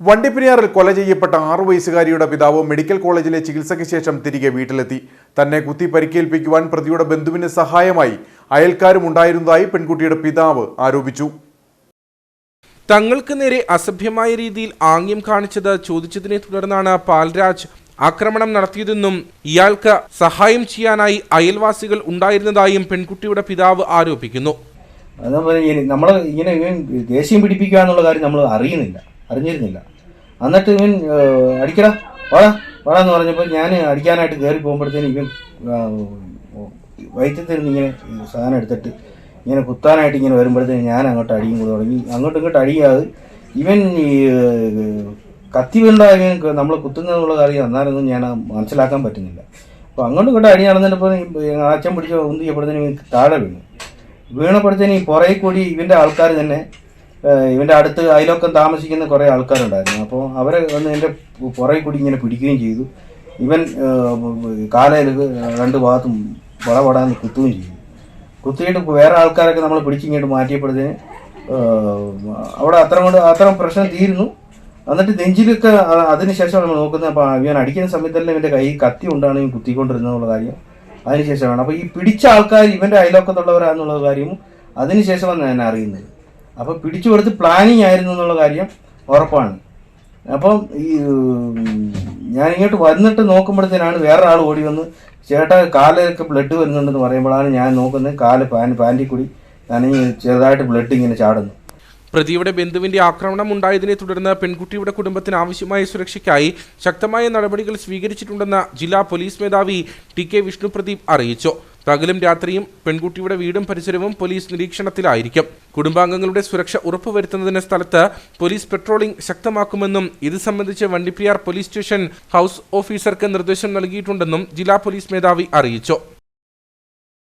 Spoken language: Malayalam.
വണ്ടിപ്പെരിയാറിൽ കൊല ചെയ്യപ്പെട്ട ആറു വയസ്സുകാരിയുടെ പിതാവ് മെഡിക്കൽ കോളേജിലെ ചികിത്സയ്ക്ക് ശേഷം തിരികെ വീട്ടിലെത്തി. തന്നെ കുത്തി പരിക്കേൽപ്പിക്കുവാൻ പ്രതിയുടെ ബന്ധുവിന് സഹായമായി അയൽക്കാരും ഉണ്ടായിരുന്നതായി പെൺകുട്ടിയുടെ പിതാവ് ആരോപിച്ചു. തങ്ങൾക്ക് നേരെ അസഭ്യമായ രീതിയിൽ ആംഗ്യം കാണിച്ചത് ചോദിച്ചതിനെ തുടർന്നാണ് പാൽരാജ് ആക്രമണം നടത്തിയതെന്നും ഇയാൾക്ക് സഹായം ചെയ്യാനായി അയൽവാസികൾ ഉണ്ടായിരുന്നതായും പെൺകുട്ടിയുടെ പിതാവ് ആരോപിക്കുന്നു. നമ്മൾ ഇങ്ങനെ ദേഷ്യം പിടിപ്പിക്കുക എന്നുള്ള കാര്യം നമ്മൾ അറിയുന്നില്ല. അറിഞ്ഞിരുന്നില്ല. എന്നിട്ട് ഇവൻ അടിക്കട വാടാ വാടാ എന്ന് പറഞ്ഞപ്പോൾ ഞാൻ അടിക്കാനായിട്ട് കയറി പോകുമ്പോഴത്തേനും ഇവൻ വയറ്റത്തിൽ നിന്ന് ഇങ്ങനെ സാധനം എടുത്തിട്ട് ഇങ്ങനെ കുത്താനായിട്ട് ഇങ്ങനെ വരുമ്പോഴത്തേനും ഞാൻ അങ്ങോട്ട് അടിയും കൂടെ തുടങ്ങി. അങ്ങോട്ടും ഇങ്ങോട്ട് അടിയാതെ ഇവൻ ഈ കത്തി വീണ്ടായി നമ്മൾ കുത്തുന്നതെന്നുള്ള കാര്യം എന്നാലൊന്നും ഞാൻ മനസ്സിലാക്കാൻ പറ്റുന്നില്ല. അപ്പോൾ അങ്ങോട്ടും ഇങ്ങോട്ട് അടി നടന്നിട്ടപ്പോൾ അച്ഛൻ പിടിച്ച് ഉന്തിയപ്പോഴത്തേനും ചെയ്യപ്പെടുന്നതിന് താഴെ വീണു. വീണപ്പോഴത്തേന് ഈ പുറകെ കൂടി ഇവന്റെ ആൾക്കാർ തന്നെ ഏഹ് ഇവന്റെ അടുത്ത് അതിലൊക്കെ താമസിക്കുന്ന കുറേ ആൾക്കാരുണ്ടായിരുന്നു. അപ്പോൾ അവരെ വന്ന് എന്റെ പുറകെ കൂടി ഇങ്ങനെ പിടിക്കുകയും ചെയ്തു. ഇവൻ കാലയിൽ രണ്ട് ഭാഗത്തും വളപടാന്ന് കുത്തുകയും ചെയ്തു. കുത്തിയിട്ട് വേറെ ആൾക്കാരൊക്കെ നമ്മൾ പിടിച്ചിങ്ങോട്ട് മാറ്റിയപ്പോഴത്തേന് അവിടെ അത്ര കൊണ്ട് അത്ര പ്രശ്നം തീരുന്നു. എന്നിട്ട് നെഞ്ചിലൊക്കെ അതിനുശേഷം നമ്മൾ നോക്കുന്നത്. അപ്പോൾ ഇവൻ അടിക്കുന്ന സമയത്തല്ല ഇവന്റെ കൈ കത്തി കൊണ്ടാണ് ഇവൻ കുത്തിക്കൊണ്ടിരുന്നുള്ള കാര്യം അതിനുശേഷമാണ് അപ്പോൾ ഈ പിടിച്ച ആൾക്കാർ ഇവന്റെ അയലോക്കത്തുള്ളവരാണെന്നുള്ള കാര്യവും അതിനുശേഷമാണ് ഞാൻ അറിയുന്നത്. അപ്പോൾ പിടിച്ചു കൊടുത്ത് പ്ലാനിങ് ആയിരുന്നു എന്നുള്ള കാര്യം ഉറപ്പാണ്. അപ്പം ഈ ഞാൻ ഇങ്ങോട്ട് വന്നിട്ട് നോക്കുമ്പോഴത്തേനാണ് വേറെ ഓടി വന്ന് ചേട്ടാ കാലൊക്കെ ബ്ലഡ് വരുന്നുണ്ടെന്ന് പറയുമ്പോഴാണ് ഞാൻ നോക്കുന്നത്. കാൽ പാൻ പാന്റിൽ കൂടി നനഞ്ഞ് ചെറുതായിട്ട് ബ്ലഡ് ഇങ്ങനെ ചാടുന്നു. പ്രതിയുടെ ബന്ധുവിന്റെ ആക്രമണം ഉണ്ടായതിനെ തുടർന്ന് പെൺകുട്ടിയുടെ കുടുംബത്തിന് ആവശ്യമായ സുരക്ഷയ്ക്കായി ശക്തമായ നടപടികൾ സ്വീകരിച്ചിട്ടുണ്ടെന്ന് ജില്ലാ പോലീസ് മേധാവി ടി കെ വിഷ്ണുപ്രദീപ് അറിയിച്ചു. പകലും രാത്രിയും പെൺകുട്ടിയുടെ വീടും പരിസരവും പോലീസ് നിരീക്ഷണത്തിലായിരിക്കും. കുടുംബാംഗങ്ങളുടെ സുരക്ഷ ഉറപ്പുവരുത്തുന്നതിന് സ്ഥലത്ത് പോലീസ് പെട്രോളിംഗ് ശക്തമാക്കുമെന്നും ഇത് സംബന്ധിച്ച് വണ്ടിപ്പിയാർ പോലീസ് സ്റ്റേഷൻ ഹൗസ് ഓഫീസർക്ക് നിർദ്ദേശം നൽകിയിട്ടുണ്ടെന്നും ജില്ലാ പോലീസ് മേധാവി അറിയിച്ചു.